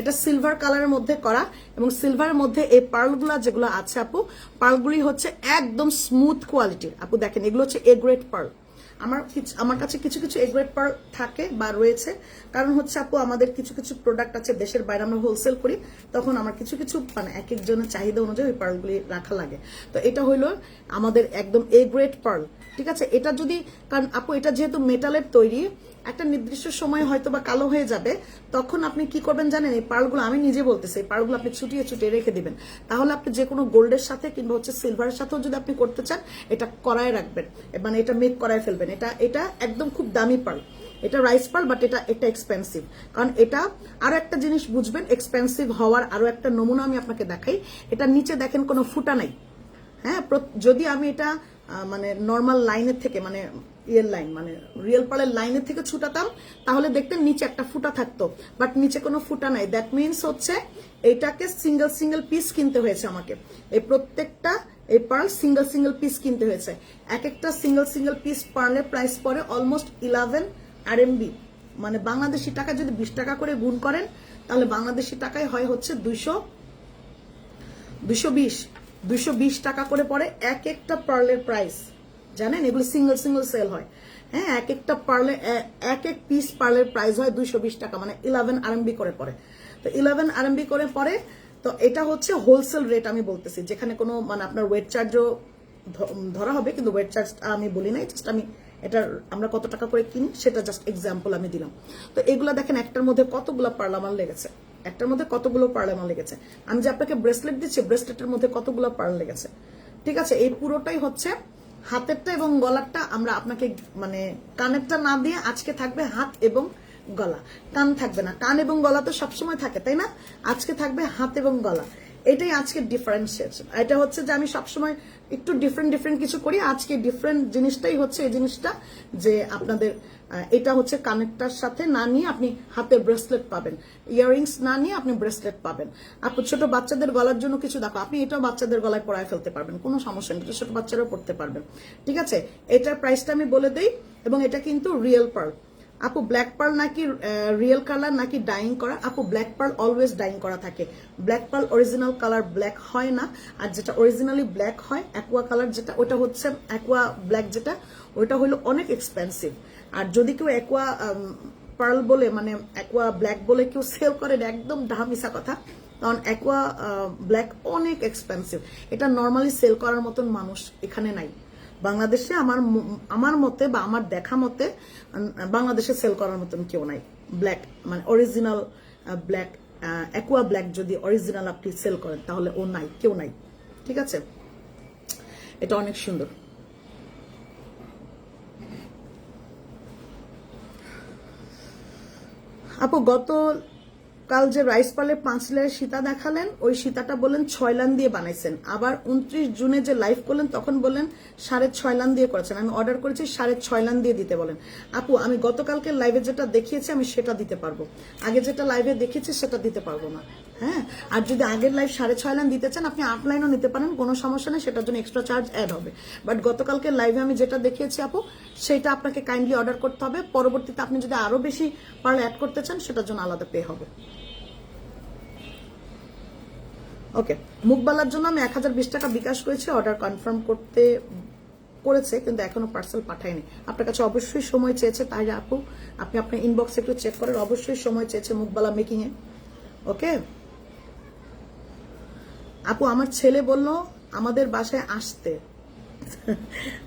এটা সিলভার কালারের মধ্যে করা এবং সিলভারের মধ্যে এই পার্লগুলো যেগুলো আছে আপু পার্লগুলি হচ্ছে একদম স্মুথ কোয়ালিটির আপু দেখেন, এগুলো হচ্ছে এ গ্রেড পার্ল আমার আমার কাছে কিছু কিছু এ গ্রেড পার্ল থাকে বা রয়েছে। কারণ হচ্ছে আপু, আমাদের কিছু কিছু প্রোডাক্ট আছে, দেশের বাইরে আমরা হোলসেল করি, তখন আমার কিছু কিছু মানে এক একজনের চাহিদা অনুযায়ী ওই পার্লগুলি রাখা লাগে। তো এটা হইল আমাদের একদম এ গ্রেড পার্ল ঠিক আছে? এটা যদি, কারণ আপু, এটা যেহেতু মেটালের তৈরি একটা নির্দিষ্ট সময় হয়তো বা কালো হয়ে যাবে, তখন আপনি কি করবেন জানেন? এই পার্লগুলো আমি নিজে বলতেছি, এই পার্লগুলো আপনি ছুটিয়ে ছুটিয়ে রেখে দিবেন। তাহলে আপনি যে কোনো গোল্ডের সাথে কিংবা হচ্ছে সিলভারের সাথেও যদি আপনি করতে চান, এটা করায় রাখবেন। মানে এটা মেক করায় ফেলবেন। এটা এটা একদম খুব দামি পার্ল। এটা রাইস পার্ল, বাট এটা এটা এক্সপেন্সিভ কারণ এটা আরও একটা জিনিস বুঝবেন এক্সপেন্সিভ হওয়ার আরও একটা নমুনা আমি আপনাকে দেখাই। এটা নিচে দেখেন কোনো ফুটা নাই। হ্যাঁ যদি আমি এটা মানে নর্মাল লাইনের থেকে মানে রিয়েল লাইন মানে রিয়েল পার্লের লাইনের থেকে ছুটাতাম, তাহলে দেখতেন নিচে একটা ফুটা থাকতো। বাট নিচে কোনো ফুটা নাই। দ্যাট মিনস হচ্ছে এটাকে সিঙ্গেল সিঙ্গেল পিস কিনতে হয়েছে আমাকে। এই প্রত্যেকটা, এই পার্ল সিঙ্গেল সিঙ্গেল পিস কিনতে হয়েছে। এক একটা সিঙ্গেল সিঙ্গেল পিস পার্লের প্রাইস পড়ে অলমোস্ট ইলেভেন আর মানে বাংলাদেশি টাকা যদি বিশ টাকা করে গুণ করেন, তাহলে বাংলাদেশি টাকায় হয় হচ্ছে দুইশো দুশো বিশ। দুশো বিশ টাকা করে পড়ে এক একটা পার্লের প্রাইস জানেন? এগুলো সিঙ্গেল সিঙ্গেল সেল হয়। হ্যাঁ এক একটা পার্লে এক এক পিস পার্লের প্রাইস হয় দুইশো বিশ টাকা মানে ইলেভেন আরএমবি করে পরে। তো ইলেভেন আরএমবি করে পরে, তো এটা হচ্ছে হোলসেল রেট আমি বলতেছি, যেখানে কোনো মানে আপনার ওয়েট চার্জও ধরা হবে, কিন্তু ওয়েট চার্জ আমি বলি নাই জাস্ট আমি এটা, আমরা কত টাকা করে কিনি, সেটা জাস্ট এক্সাম্পল আমি দিলাম। তো এগুলো দেখেন, একটার মধ্যে কতগুলো পার্ল আমার লেগেছে। একটার মধ্যে কতগুলো পার্ল আমার লেগেছে। আমি যে আপনাকে ব্রেসলেট দিচ্ছি ব্রেসলেটের মধ্যে কতগুলো পার্ল লেগেছে। ঠিক আছে, এই পুরোটাই হচ্ছে হাতেরটা এবং গলারটা আমরা আপনাকে মানে কানেরটা না দিয়ে আজকে থাকবে হাত এবং গলা। কান থাকবে না। কান এবং গলা তো সবসময় থাকে, তাই না? আজকে থাকবে হাত এবং গলা। এটাই আজকে ডিফারেন্সিয়েশন এটা হচ্ছে যে আমি সবসময় একটু ডিফারেন্ট ডিফারেন্ট কিছু করি। আজকে ডিফারেন্ট জিনিসটাই হচ্ছে এই জিনিসটা যে আপনাদের এটা হচ্ছে কানেক্টার সাথে না নিয়ে আপনি হাতে ব্রেসলেট পাবেন। ইয়াররিংস না নিয়ে আপনি ব্রেসলেট পাবেন। আপনি ছোট বাচ্চাদের গলার জন্য কিছু দেখো। আপনি এটাও বাচ্চাদের গলায় পরায় ফেলতে পারবেন। কোনো সমস্যা নেই। ছোট বাচ্চারাও পড়তে পারবেন। ঠিক আছে? এটার প্রাইসটা আমি বলে দিই এবং এটা কিন্তু রিয়েল পার্ল আপু ব্ল্যাক পার্ল নাকি রিয়েল কালার নাকি ডাইং করা? আপু ব্ল্যাক পার্ল অলওয়েজ ডাইং করা থাকে। Black pearl original colour black হয় না। আর যেটা অরিজিনালি ব্ল্যাক হয় অ্যাকোয়া কালার যেটা, ওটা হচ্ছে অ্যাকোয়া ব্ল্যাক যেটা, ওটা হলো অনেক এক্সপেন্সিভ আর যদি কেউ অ্যাকোয়া পার্ল বলে মানে অ্যাকোয়া ব্ল্যাক বলে কেউ সেল করে একদম ডাহামিসা কথা। কারণ অ্যাকোয়া ব্ল্যাক অনেক এক্সপেন্সিভ এটা নর্মালি সেল করার মতন মানুষ এখানে নাই। বাংলাদেশে আমার আমার মতে বা আমার দেখা মতে বাংলাদেশে সেল করার মতন কেউ নাই। ব্ল্যাক মানে অরিজিনাল ব্ল্যাক অ্যাকুয়া ব্ল্যাক যদি অরিজিনাল আপনি সেল করেন, তাহলে ও নাই, কেউ নাই। ঠিক আছে? এটা অনেক সুন্দর। আপু, গত কাল যে রাইস পালে পাঁচ লেয়ার সীতা দেখালেন, ওই সীতাটা বললেন ছয় লান দিয়ে বানাইছেন। আবার উনত্রিশ জুনে যে লাইভ করলেন, তখন বললেন সাড়ে ছয় লান দিয়ে করেছেন। আমি অর্ডার করেছি সাড়ে ছয় লান দিয়ে দিতে বলেন। আপু, আমি গতকালকে লাইভে যেটা দেখিয়েছি, আমি সেটা দিতে পারব। আগে যেটা লাইভে দেখেছি, সেটা দিতে পারব না। হ্যাঁ? আর যদি আগের লাইভ সাড়ে ছয় লাইন দিতে চান, আপনি আট লাইনও নিতে পারেন, কোনো সমস্যা নেই, সেটার জন্য এক্সট্রা চার্জ অ্যাড হবে। বাট গতকালকে লাইভে আমি যেটা দেখিয়েছি, আপু, সেটা আপনাকে কাইন্ডলি অর্ডার করতে হবে। পরবর্তীতে আপনি যদি আরও বেশি পার্ল অ্যাড করতে চান, সেটার জন্য আলাদা পে হবে। ওকে মুখবালার জন্য আমি এক হাজার বিশ টাকা বিকাশ করেছি অর্ডার কনফার্ম করতে করেছে, কিন্তু এখনও পার্সেল পাঠায়নি। আপনার কাছে অবশ্যই সময় চেয়েছে, তাই আপু, আপনি আপনার ইনবক্স একটু চেক করেন, অবশ্যই সময় চেয়েছে মুখবালা মেকিং এ ওকে আপু, আমার ছেলে বলল, আমাদের বাসায় আসতে।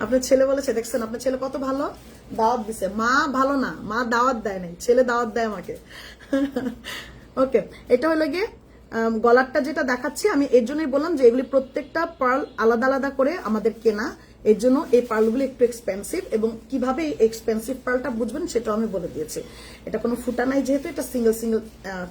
আপনার ছেলে বলেছে, দেখছেন, আপনার ছেলে কত ভালো? দাওয়াত দিছে। মা ভালো না, মা দাওয়াত দেয় নাই, ছেলে দাওয়াত দেয় আমাকে। ওকে এটা হলো গিয়ে গলারটা যেটা দেখাচ্ছি, আমি এর জন্যই বললাম যে এগুলি প্রত্যেকটা পার্ল আলাদা আলাদা করে আমাদের কেনা। এর জন্য এই পার্লগুলো একটু এক্সপেন্সিভ এবং কীভাবে এই এক্সপেন্সিভ পার্লটা বুঝবেন সেটাও আমি বলে দিয়েছি। এটা কোনো ফুটা নাই, যেহেতু এটা সিঙ্গেল সিঙ্গেল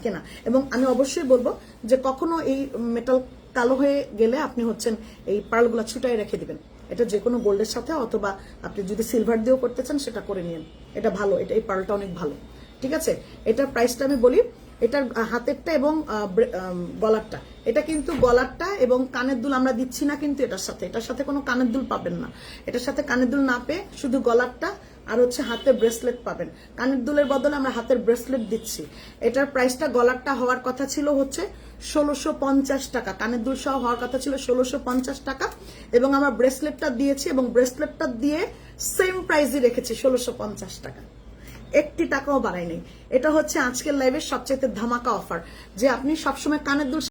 কেনা। এবং আমি অবশ্যই বলব যে কখনো এই মেটাল কালো হয়ে গেলে আপনি হচ্ছেন এই পার্লগুলো ছুটাই রেখে দিবেন। এটা যে কোনো গোল্ডের সাথে অথবা আপনি যদি সিলভার দিয়েও করতে চান সেটা করে নিন। এটা ভালো, এটা এই পার্লটা অনেক ভালো। ঠিক আছে? এটার প্রাইসটা আমি বলি এটার হাতেরটা এবং গলারটা। এটা কিন্তু গলারটা এবং কানের দুল আমরা দিচ্ছি না কিন্তু এটার সাথে। এটার সাথে কোনো কানের দুল পাবেন না। এটার সাথে কানের দুল না পেয়ে শুধু গলারটা আর হচ্ছে হাতে ব্রেসলেট পাবেন। কানের দুলের বদলে আমরা হাতের ব্রেসলেট দিচ্ছি। এটার প্রাইসটা গলারটা হওয়ার কথা ছিল হচ্ছে ষোলোশো পঞ্চাশ টাকা। কানের দুল সহ হওয়ার কথা ছিল ষোলোশো পঞ্চাশ টাকা এবং আমরা ব্রেসলেটটা দিয়েছি এবং ব্রেসলেটটা দিয়ে সেম প্রাইসই রেখেছি ষোলোশো পঞ্চাশ টাকা। একটি টাকাও বাড়াই এটা হচ্ছে আজকের লাইভের সবচেয়ে ধামাকা অফার যে আপনি সবসময় কানের দুল